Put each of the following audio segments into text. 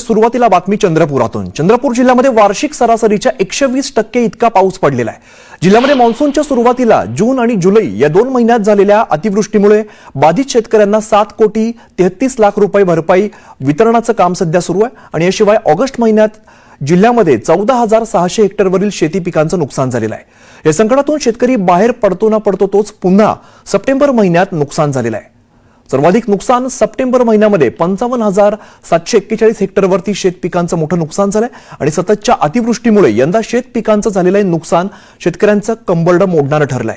सुरुवातीला बातमी चंद्रपुरातून. चंद्रपूर जिल्ह्यामध्ये वार्षिक सरासरीच्या एकशे वीस टक्के इतका पाऊस पडलेला आहे. जिल्ह्यामध्ये मान्सूनच्या सुरुवातीला जून आणि जुलै या दोन महिन्यात झालेल्या अतिवृष्टीमुळे बाधित शेतकऱ्यांना सात कोटी तेहतीस लाख रुपये भरपाई वितरणाचं काम सध्या सुरू आहे आणि याशिवाय ऑगस्ट महिन्यात जिल्ह्यामध्ये चौदा हजार सहाशे हेक्टरवरील शेती पिकांचं नुकसान झालेलं आहे. या संकटातून शेतकरी बाहेर पडतो ना पडतो तोच पुन्हा सप्टेंबर महिन्यात नुकसान झालेलं आहे. सर्वाधिक नुकसान सप्टेंबर महिन्यामध्ये पंचावन्न हजार सातशे एक्केचाळीस हेक्टरवरती शेत पिकांचं मोठं नुकसान झालंय आणि सततच्या अतिवृष्टीमुळे यंदा शेत पिकांचं झालेलं आहे नुकसान शेतकऱ्यांचं कंबरडं मोडणारं ठरलंय.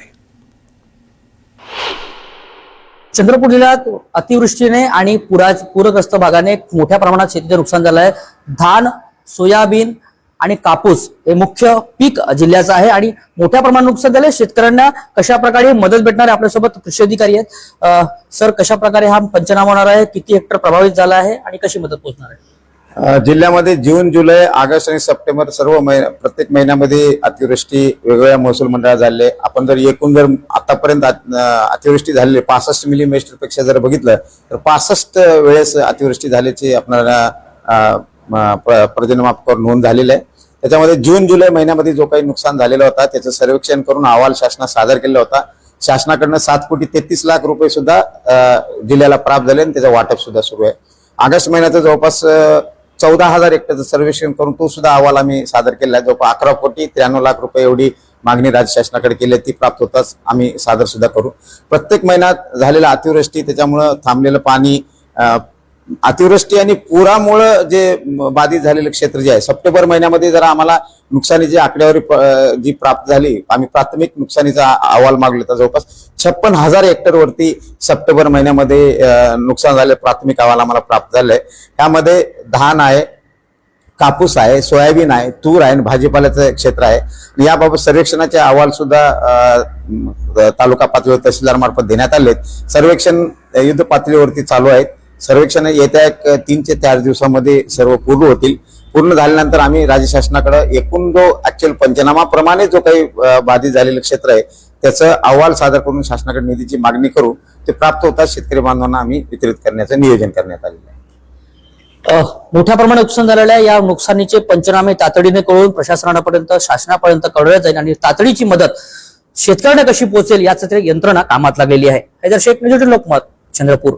चंद्रपूर जिल्ह्यात अतिवृष्टीने आणि पुरा पूरग्रस्त भागाने मोठ्या प्रमाणात शेतीचं नुकसान झालं आहे धान सोयाबीन आणि कापूस हे मुख्य पीक जिल्ह्याचं आहे. आणि मोठ्या प्रमाणात नुकसान झालंय. शेतकऱ्यांना कशा प्रकारे मदत भेटणार आहे आपल्यासोबत कृषी अधिकारी आहेत. सर कशा प्रकारे हा पंचनामा होणार आहे? किती हेक्टर प्रभावित झाला आहे आणि कशी मदत पोहोचणार आहे? जिल्ह्यामध्ये जून जुलै ऑगस्ट आणि सप्टेंबर सर्व महिना प्रत्येक महिन्यामध्ये अतिवृष्टी वेगवेगळ्या महसूल मंडळात झाले आपण जर एकूण जर आतापर्यंत अतिवृष्टी झालेली पासष्ट मिलीमीटरपेक्षा जर बघितलं तर पासष्ट वेळेस अतिवृष्टी झाल्याची आपल्याला अ, नोंद झालेली आहे. त्याच्यामध्ये जून जुलै महिन्यामध्ये जो काही नुकसान झालेला होता त्याचं सर्वेक्षण करून अहवाल शासनात सादर केला होता. शासनाकडनं सात कोटी तेहतीस लाख रुपये सुद्धा जिल्ह्याला प्राप्त झाले आणि त्याचं वाटप सुद्धा सुरू आहे. ऑगस्ट महिन्याचं जवळपास चौदा हजार हेक्टरचं सर्वेक्षण करून तो सुद्धा अहवाल आम्ही सादर केला आहे. जवळपास अकरा कोटी त्र्याण्णव लाख रुपये एवढी मागणी राज्य शासनाकडे केली आहे. ती प्राप्त होताच आम्ही सादर सुद्धा करू. प्रत्येक महिन्यात झालेला अतिवृष्टी त्याच्यामुळं थांबलेलं पाणी अतिवृष्टी आणि पुरामुळं जे बाधित झालेलं क्षेत्र जे आहे सप्टेंबर महिन्यामध्ये जर आम्हाला नुकसानीची आकडेवारी प- जी प्राप्त झाली आम्ही प्राथमिक नुकसानीचा अहवाल मागला तर जवळपास छप्पन हजार हेक्टरवरती सप्टेंबर महिन्यामध्ये नुकसान झाले प्राथमिक अहवाल आम्हाला प्राप्त झाले त्यामध्ये धान आहे कापूस आहे सोयाबीन आहे तूर आहे आणि भाजीपाल्याचं क्षेत्र आहे. याबाबत सर्वेक्षणाचे अहवाल सुद्धा तालुका पातळीवर तहसीलदार मार्फत देण्यात आले सर्वेक्षण युद्ध पातळीवरती चालू आहेत. सर्वेक्षण येत्या एक तीन ते चार दिवसामध्ये सर्व पूर्ण होतील. पूर्ण झाल्यानंतर आम्ही राज्य शासनाकडे एकूण जो ऍक्च्युअल पंचनामाप्रमाणे जो काही बाधित झालेलं क्षेत्र आहे त्याचं अहवाल सादर करून शासनाकडे निधीची मागणी करू ते प्राप्त होतात शेतकरी बांधवांना आम्ही वितरित करण्याचं नियोजन करण्यात आलेलं आहे. मोठ्या प्रमाणात नुकसान झालेलं आहे. या नुकसानीचे पंचनामे तातडीने कळून प्रशासनापर्यंत शासनापर्यंत कळवल्या जाईल आणि तातडीची मदत शेतकऱ्यांना कशी पोहोचेल याचं यंत्रणा कामात लागलेली आहे. हैदर शेख निजोटी लोकमत चंद्रपूर.